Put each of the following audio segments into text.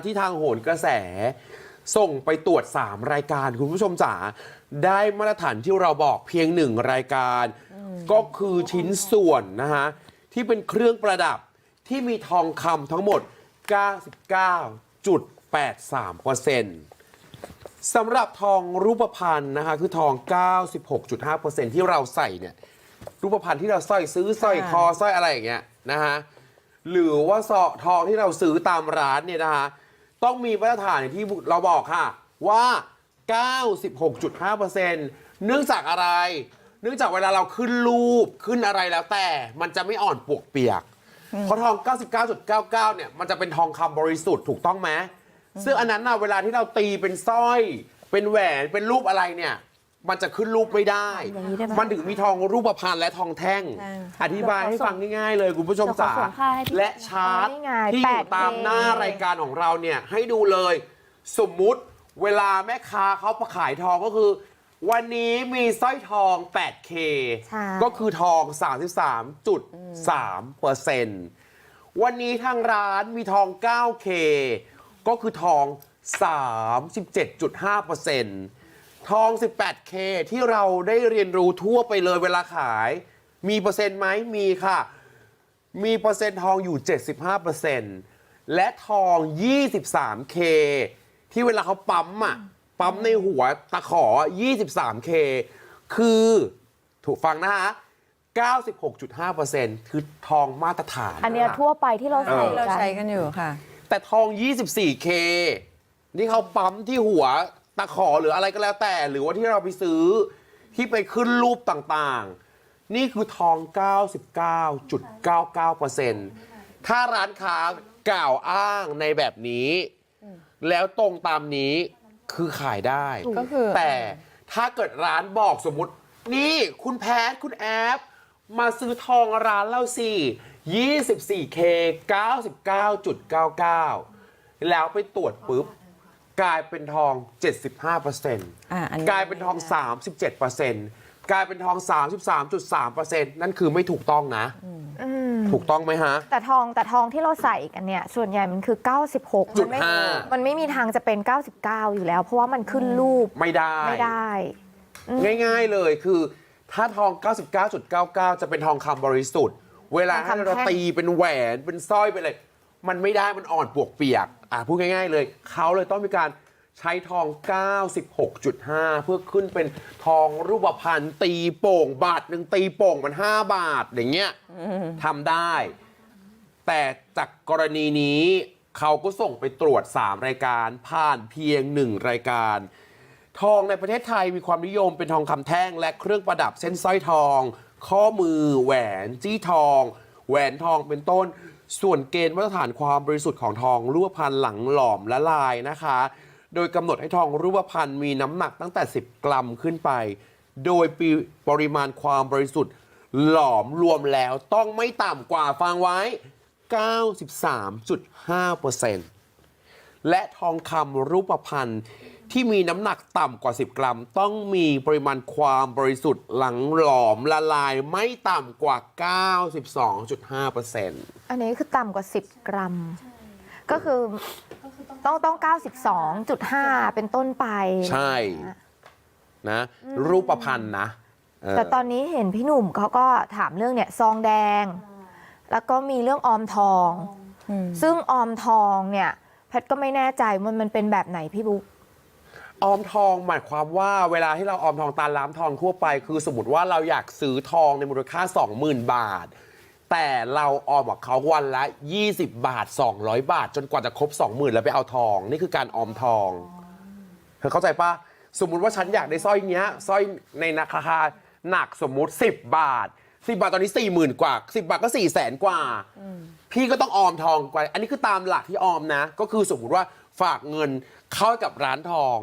ที่ทางโหนกระแส ส่งไปตรวจ 3 รายการคุณผู้ชมจ๋าได้มาตรฐานที่เราบอกเพียงหนึ่งรายการ ก็คือชิ้นส่วนนะฮะ ที่เป็นเครื่องประดับที่มีทองคำทั้งหมด 99.83%สำหรับทองรูปพรรณนะคะ คือทอง 96.5%ที่เราใส่เนี่ย รูปพรรณที่เราสร้อยซื้อสร้อยคอสร้อยอะไรอย่างเงี้ยนะฮะหรือว่าสอทองที่เราซื้อตามร้านเนี่ยนะฮะ ต้องมีมาตรฐานอย่างที่เราบอกค่ะ ว่า 96.5%เนื่องจากอะไร เนื่องจากเวลาเราขึ้นรูปขึ้นอะไรแล้วแต่ มันจะไม่อ่อนปวกเปียก เพราะทอง 99.99 เนี่ย มันจะเป็นทองคำบริสุทธิ์ถูกต้องไหมซึ่งอันนั้นน่ะเวลาที่เราตีเป็นสร้อย เป็นแหวนเป็นรูปอะไรเนี่ย มันจะขึ้นรูปไม่ได้ อย่างนี้ได้ไหมมันถึงมีทองรูปพรรณและทองแท่ง ใช่อธิบายให้ฟังง่ายๆเลยคุณผู้ชมเดี๋ยวจ๋าขอส่งค่าให้พี่และชาร์ตนี่ไงที่อยู่ 8K ตามหน้ารายการของเราเนี่ยให้ดูเลย สมมุติเวลาแม่ค้าเขาประขายทองก็คือ วันนี้มีสร้อยทอง 8K ใช่ ก็คือทอง 33.3เปอร์เซ็นต์ วันนี้ทางร้านมีทอง 9K ก็คือทอง 37.5เปอร์เซ็นต์ ทอง 18K ที่เราได้เรียนรู้ทั่วไปเลยเวลาขาย มีเปอร์เซ็นต์ไหมมีค่ะ มีเปอร์เซ็นต์ทองอยู่ 75%และทอง 23K ที่เวลาเขาปั๊มอะปั๊มในหัวตะขอ 23K คือถูกฟังนะฮะ 96.5%คือทองมาตรฐานอันเนี้ยทั่วไปที่เราใส่เออเรากันใช้กันอยู่ค่ะ แต่ทอง 24K นี่เขาปั๊มที่หัว ตะขอหรืออะไรก็แล้วแต่ หรือว่าที่เราไปซื้อที่ไปขึ้นรูปต่างๆ นี่คือทอง 99.99%ถ้าร้านค้ากล่าวอ้างในแบบนี้ แล้วตรงตามนี้คือขายได้ ก็คือ แต่ถ้าเกิดร้านบอกสมมติ นี่คุณแพทคุณแอปมาซื้อทองร้านเราสิ 24K 99.99 แล้วไปตรวจปุ๊บ กลายเป็นทอง 75%อ่าอันนี้กลายเป็นทอง 37%กลายเป็นทอง 33.3%นั่นคือไม่ถูกต้องนะอืมถูกต้องไหมฮะ แต่ทองแต่ทองที่เราใส่กันเนี่ย ส่วนใหญ่มันคือ 96จุดมันไม่ห้ามันไม่มีทางจะเป็น 99 อยู่แล้ว เพราะว่ามันขึ้นรูปไม่ได้ไม่ได้ ง่ายๆเลยคือ ถ้าทอง 99.99 จะเป็นทองคำบริสุทธิ์ เวลาทองคำให้เราแท่งตีเป็นแหวนเป็นสร้อยเป็นอะไร มันไม่ได้มันอ่อนปวกเปียก อะพูดง่าย ๆ เลยเขาเลยต้องมีการใช้ทอง 96.5 เพื่อขึ้นเป็นทองรูปพรรณตีโป่ง บาทหนึ่งตีโป่งมัน 5 บาทอย่างเงี้ยทำได้ แต่จากกรณีนี้เขาก็ส่งไปตรวจ 3 รายการ ผ่านเพียง 1 รายการ ทองในประเทศไทยมีความนิยมเป็นทองคำแท่ง และเครื่องประดับเส้นสร้อยทอง ข้อมือแหวนจี้ทอง แหวนทองเป็นต้น ส่วนเกณฑ์มาตรฐานความบริสุทธิ์ของทองรูปพรรณหลังหลอมละลายนะคะ โดยกำหนดให้ทองรูปพรรณมีน้ำหนักตั้งแต่ 10 กรัมขึ้นไป โดยปปริมาณความบริสุทธิ์หลอมรวมแล้วต้องไม่ต่ำกว่าฟังไว้ 93.5%และทองคำรูปพรรณ ที่มีน้ำหนักต่ำกว่า 10 กรัม ต้องมีปริมาณความบริสุทธิ์หลังหลอมละลายไม่ต่ำกว่า 92.5%อันนี้คือต่ำกว่า 10 กรัม ก็คือต้องต้อง 92.5 เป็นต้นไป ใช่นะ รูปพรรณนะเออแต่ตอนนี้เห็นพี่หนุ่มเขาก็ถามเรื่องเนี่ยซองแดง แล้วก็มีเรื่องออมทองอืมซึ่งออมทองเนี่ยแพทย์ก็ไม่แน่ใจว่ามันเป็นแบบไหนพี่บุ๊ก ออมทองหมายความว่าเวลาที่เราออมทองตามร้านทองทั่วไป คือสมมติว่าเราอยากซื้อทองในมูลค่า 20,000 บาท แต่เราออมกับเขาวันละ 20 บาท 200 บาท จนกว่าจะครบ 20,000 แล้วไปเอาทอง นี่คือการออมทองเธอเข้าใจปะสมมุติว่าฉันอยากได้สร้อยเนี้ยสร้อยในราคาหนักสมมุติ 10 บาท 10บาทตอนนี้40,000กว่า10บาทก็4 0 0แสนกว่า พี่ก็ต้องออมทองกว่า อันนี้คือตามหลักที่ออมนะ ก็คือสมมุติว่าฝากเงินเข้ากับร้านทอง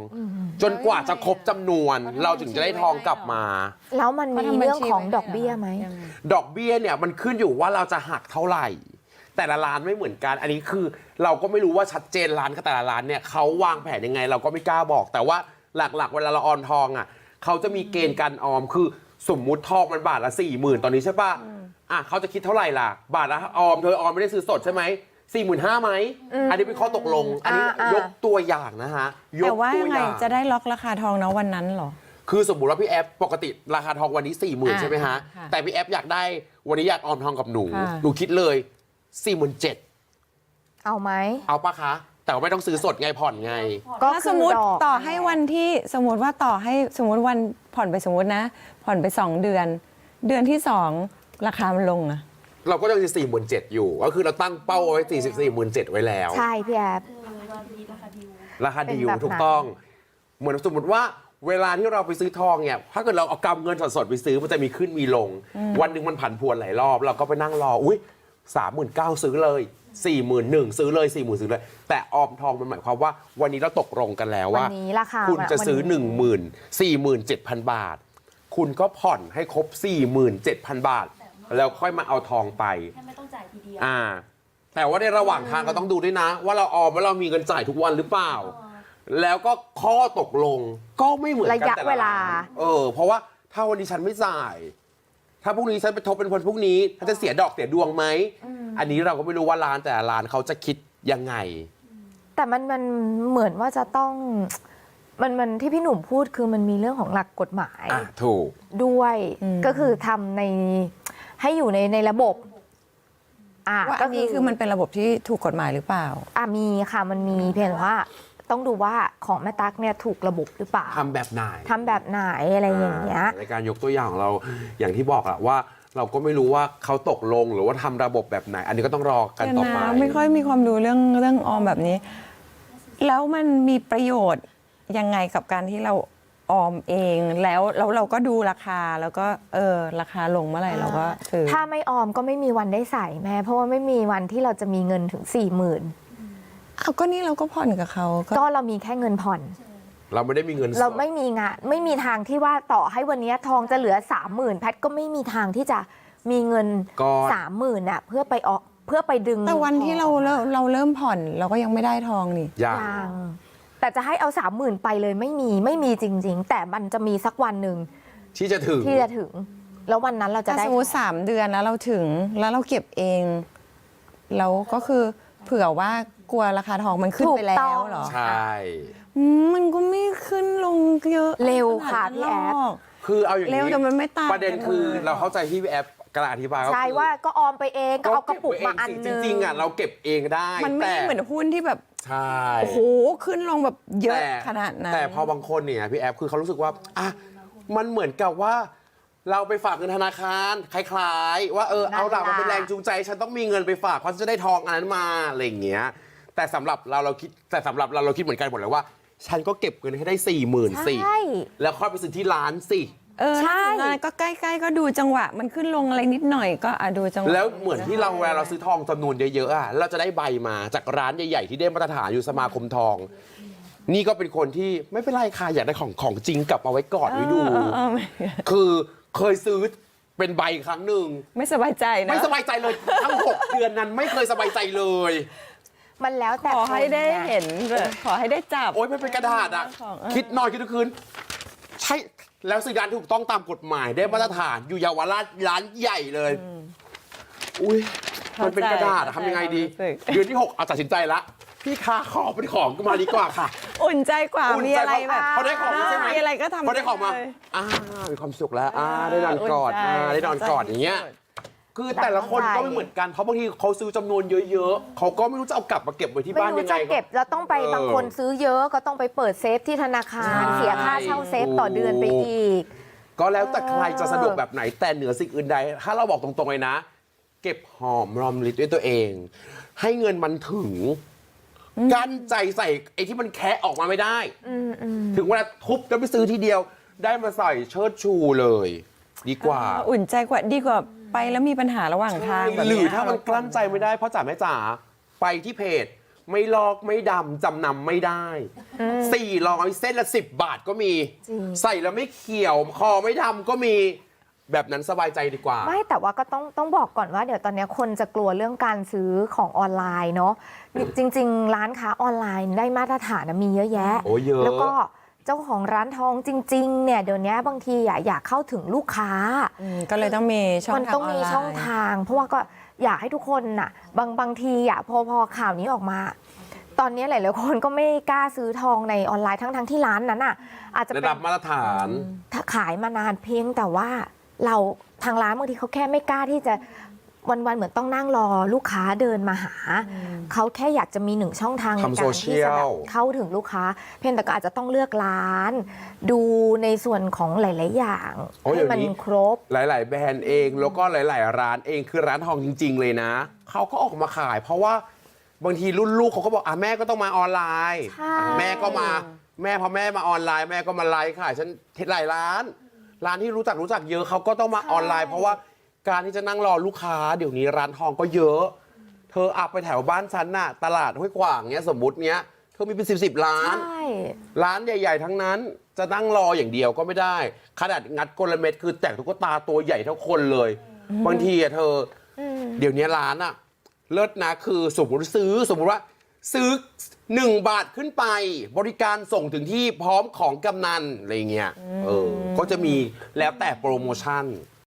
จนกว่าจะครบจำนวน เราถึงจะได้ทองกลับมา แล้วมันมีเรื่องของดอกเบี้ยไหมงงดอกเบี้ยเนี่ยมันขึ้นอยู่ว่าเราจะหักเท่าไหร่ แต่ละร้านไม่เหมือนกัน อันนี้คือเราก็ไม่รู้ว่าชัดเจนร้านกับแต่ละร้านเนี่ยเขาวางแผนยังไง เราก็ไม่กล้าบอก แต่ว่าหลักๆ เวลาเราออมทองอะเขาจะมีเกณฑ์การออมคือ สมมุติทองมันบาทละสี่หมื่นตอนนี้ใช่ปะอะเขาจะคิดเท่าไหร่ล่ะ บาทละออมเธอออมไม่ได้ซื้อสดใช่ไหมสี่หมื่นห้าไหมอืมอันนี้เป็นข้อตกลง อันนี้อ่าอ่ายยกตัวอย่างนะฮะยแต่กว่าตัวยังอไงย่างจะได้ล็อกราคาทองนะวันนั้นเหรอ คือสมมติว่าพี่แอฟปกติราคาทองวันนี้4ี่หมื่นอ่าใช่ไหมฮะค่ะแต่พี่แอฟอยากได้วันนี้อยากออมทองกับหนูค่ะ หนูคิดเลย4ี่หมื่นเจ็ดเอาไหมเอาปะคะ แต่ว่าไม่ต้องซื้อสดไงผ่อนไง ก็แล้วคืสอมมติดอก ต่อให้วันที่สมมติว่าต่อให้สมมติวันผ่อนไปสมมตินะ ผ่อนไปสองเดือน เดือนที่สองราคามันลงอะเราก็ยังสี่หมื่นเจ็ดอยู่ ก็คือเราตั้งเป้าเอาไว้สี่สิบสี่หมื่นเจ็ดไว้แล้ว ใช่พี่แอฟ ราคาดีลเป็นแบบถูกนั้นต้อง เหมือนสมมติว่าเวลาที่เราไปซื้อทองเนี่ยถ้าเกิดเราเอากำเงินสดๆไปซื้อมันจะมีขึ้นมีลง วันหนึ่งมันผันพวนหลายรอบ เราก็ไปนั่งรออุ้ย สามหมื่นเก้าซื้อเลยสี่หมื่นหนึ่งซื้อเลยสี่หมื่นซื้อเลย แต่ออมทองมันหมายความว่า วันนี้เราตกลงกันแล้ววันว่านี้ราคาคุณจะซื้อวัน1 0 0 0 0 4 7 0 0 0 บาท คุณก็ผ่อนให้ครบ 47,000 บาท แล้วค่อยมาเอาทองไปแค่ไม่ต้องจ่ายทีเดียวอ่า แต่ว่าในระหว่างทางก็ต้องดูด้วยนะ ว่าเราออมว่าเรามีเงินจ่ายทุกวันหรือเปล่า แล้วก็ข้อตกลงก็ไม่เหมือนกันระยะแต่ลเวลาร้นเออ เพราะว่าถ้าวันนี้ฉันไม่จ่าย ถ้าพรุ่งนี้ฉันไปทบเป็นวันพรุ่งนี้ฉันจะเสียดอกเสียดวงไหม อันนี้เราก็ไม่รู้ว่าร้านแต่ละร้านเขาจะคิดยังไง แต่มันมันเหมือนว่าจะต้องมันมันที่พี่หนุ่มพูดคือมันมีเรื่องของหลักกฎหมายอะถูก ด้วยอืม ก็คือทำในให้อยู่ในในระบบ อะว่าก็อันนี้คือมันเป็นระบบที่ถูกกฎหมายหรือเปล่า อะมีค่ะมันมีเพียงแต่ว่า ต้องดูว่าของแม่ตั๊กเนี่ยถูกระบบหรือเปล่าทำแบบไหนทำแบบไหนอะไรอย่างเงี้ย ในการยกตัวอย่างของเราอย่างที่บอกอะว่า เราก็ไม่รู้ว่าเขาตกลงหรือว่าทำระบบแบบไหน อันนี้ก็ต้องรอกันเดี๋ยวต่อนะไปไม่ค่อยมีความรู้เรื่องเรื่องออมแบบนี้ แล้วมันมีประโยชน์ยังไงกับการที่เราออมเองแล้วแล้วเราก็ดูราคาแล้วก็เออราคาลงเมื่อไหร่เราก็ซื้อ ถ้าไม่ออมก็ไม่มีวันได้ใส่แม่ เพราะว่าไม่มีวันที่เราจะมีเงินถึง4ี่หมื่นเอาก็นี่เราก็ผ่อนกับเขาก็ก็เรามีแค่เงินผ่อน เราไม่ได้มีเงินสดเราไม่มีงานไม่มีทางที่ว่าต่อให้วันนี้ทองจะเหลือสามหมื่นแพทย์ก็ไม่มีทางที่จะมีเงินก้อนสามหมื่นอะเพื่อไปออกเพื่อไปดึงแต่วันที่เราทองเราเราเริ่มผ่อน เราก็ยังไม่ได้ทองนี่ อย่าง ยังแต่จะให้เอาสามหมื่นไปเลยไม่มีไม่มีจริง ๆ แต่มันจะมีสักวันหนึ่งที่จะถึง ที่จะถึง แล้ววันนั้นเราจะถ้าได้ สมมติสามเดือนแล้วเราถึงแล้วเราเก็บเอง แล้วก็คือเผื่อว่า กลัวราคาทองมันขึ้นไปแล้วเหรอ ใช่ อืมมันก็ไม่ขึ้นลงเยอะเร็วค่ะขนาดพี่นั้นแอฟหรอกคือเอาอย่างเร็วแต่มันไม่ตามประเด็นคือกันเลยเราเข้าใจที่พี่แอฟกระอธิบายก็ใช่คือว่าก็ออมไปเองก็เอากระปุกมาอันเบไว้เงนึงจริงๆอะเราเก็บเองได้มันไม่แต่ได้เหมือนหุ้นที่แบบ ใช่ โอ้โหขึ้นลงแบบเยอะแต่ขนาดนั้น แต่พอบางคนเนี่ยพี่แอฟคือเขารู้สึกว่าอะมันเหมือนกับว่า เราไปฝากเงินธนาคารคล้าย ๆ ว่าเออนั่นเอาหลักมาเป็นล่ะแรงจูงใจ ฉันต้องมีเงินไปฝากเพราะฉันจะได้ทองอันนั้นมาอะไรอย่างเงี้ย แต่สำหรับเราเราคิดแต่สำหรับเราเราคิดเหมือนกันหมดเลยว่า ฉันก็เก็บเงินให้ได้สี่หมื่นสี่ใช่ แล้วค่อยไปซื้อที่ร้านสิ เออใช่ ถ้าสมมุติก็ใกล้ๆ ก็ดูจังหวะ มันขึ้นลงอะไรนิดหน่อยก็อะดูจังหวะแล้วเหมือนที่เราเวลาเราซื้อทองจำนวนเยอะๆอะเราจะได้ใบมาจากร้านใหญ่ๆที่ได้มาตรฐานอยู่สมาคมทอง นี่ก็เป็นคนที่ไม่เป็นไรค่ะอยากได้ของของจริงกลับเอาไว้ก่อนไว้ดู เออเออไม่คือเคยซื้อเป็นใบครั้งหนึ่ง ไม่สบายใจนะ ไม่สบายใจเลย ทั้ง 6 เดือนนั้นไม่เคยสบายใจเลย มันแล้วแต่ขอให้ได้คนนะเห็นเลยขอให้ได้จับ โอ๊ยมันเป็นกระดาษอะ ของเออ คิดนอนคิดทุกคืน ใช่ แล้วซื้อร้านถูกต้องตามกฎหมายได้มาตรฐานอยู่เยาวราชร้านใหญ่เลย อุ้ยมันเป็นกระดาษอะเข้าใจทำยังไงดีความรู้สึก เดือนที่ 6 เอาตัดสินใจละ พี่คาขอเป็นของมาดีกว่าค่ะ อุ่นใจกว่า อุ่นใจมีอะไรแบบ เขาได้ของมาใช่ไหมมีอะไรก็ทำพอได้ของมาเลยอ่ามีความสุขแล้วอ่าได้นอนกอดอุ่นใจอ่าได้นอนกอดอย่างเงี้ย คือแต่ละคนก็ไม่เหมือนกันเพราะบางทีเขาซื้อจำนวนเยอะๆเขาก็ไม่รู้จะเอากลับมาเก็บไว้ที่ไม่บ้านรู้ยังไง จะเก็บแล้วต้องไปเออบางคนซื้อเยอะก็ต้องไปเปิดเซฟที่ธนาคาร ใช่ เสียค่าเช่าเซฟต่อเดือนไปอีก ก็แล้วแต่ใครจะสะดวกแบบไหนแต่เหนือสิ่งอื่นใด ถ้าเราบอกตรงๆเลยนะ เก็บหอมรอมริบด้วยตัวเอง ให้เงินมันถึงกั้นใจใส่ไอ้ที่มันแคะออกมาไม่ได้อืมอืมถึงเวลาทุบแล้วไปซื้อทีเดียว ได้มาใส่เชิดชูเลย ดีกว่าอุ่นใจกว่าดีกว่าไปแล้วมีปัญหาระหว่างทางแบบหรือเนี้ยถ้ามันกลั้นใจไม่ได้เพราะจ๋าแม่จ๋าไปที่เพจ ไม่ลอกไม่ดำจำนำไม่ได้สี่ร้อยเส้นละสิบบาทก็มีจริงใส่แล้วไม่เขียว คอไม่ดำก็มีแบบนั้นสบายใจดีกว่า ไม่แต่ว่าก็ต้องต้องบอกก่อนว่าเดี๋ยวตอนนี้คนจะกลัวเรื่องการซื้อของออนไลน์เนาะจริง ๆ ร้านค้าออนไลน์ได้มาตรฐานนะมีเยอะแยะ โอ้เยอะ แล้วก็เจ้าของร้านทองจริงๆเนี่ยเดี๋ยวนี้บางทีอยากอยากเข้าถึงลูกค้าอืมก็เลยต้องมีช่องมันทางต้องมีนไลน์ช่องทาง เพราะว่าก็อยากให้ทุกคนน่ะบางบางทีอะพอพอข่าวนี้ออกมา ตอนนี้หลายๆคนก็ไม่กล้าซื้อทองในออนไลน์ทั้งทั้งๆที่ร้านนั้นอะ อาจจะระเป็นดับมาตรฐานขายมานานเพียงแต่ว่าเราทางร้านบางทีเขาแค่ไม่กล้าที่จะ วันๆเหมือนต้องนั่งรอลูกค้าเดินมาหา เขาแค่อยากจะมีหนึ่งช่องทางในทำการโซที่เชียจะแบลบเข้าถึงลูกค้า เพียงแต่ก็อาจจะต้องเลือกร้าน ดูในส่วนของหลาย ๆ อย่างโอ้ยให้เดี๋ยวมันนี้ ครบ หลาย ๆ แบรนด์เองแล้วก็หลาย ๆ ร้านเองคือร้านทองจริง ๆ เลยนะ เขาก็ออกมาขาย เพราะว่าบางทีรุ่นลูกเขาก็บอกอะแม่ก็ต้องมาออนไลน์ ใช่ แม่ก็มาแม่พอแม่มาออนไลน์ แม่ก็มาไลฟ์ขายฉันหลายร้าน ร้านที่รู้จักรู้จักเยอะเขาก็ต้องมาออนไลน์ เพราะว่า การที่จะนั่งรอลูกค้าเดี๋ยวนี้ร้านทองก็เยอะ เธออับไปแถวบ้านฉันน่ะ ตลาดห้วยขวางเนี้ยสมมติเนี้ยเธอมีเป็นสิบสิบร้าน ใช่ ร้านใหญ่ ๆ ทั้งนั้น จะนั่งรออย่างเดียวก็ไม่ได้ ขนาดงัดกลเม็ดคือแต่งตุ๊กตาตัวใหญ่เท่าคนเลย บางทีอะเธออมเดี๋ยวนี้ร้านอะเลิศนะคือสมมติซื้อสมมติว่า ซื้อ1บาทขึ้นไป บริการส่งถึงที่พร้อมของกำนันอะไรเงี้ยเออก็จะมีแล้วแต่โปรโมชั่น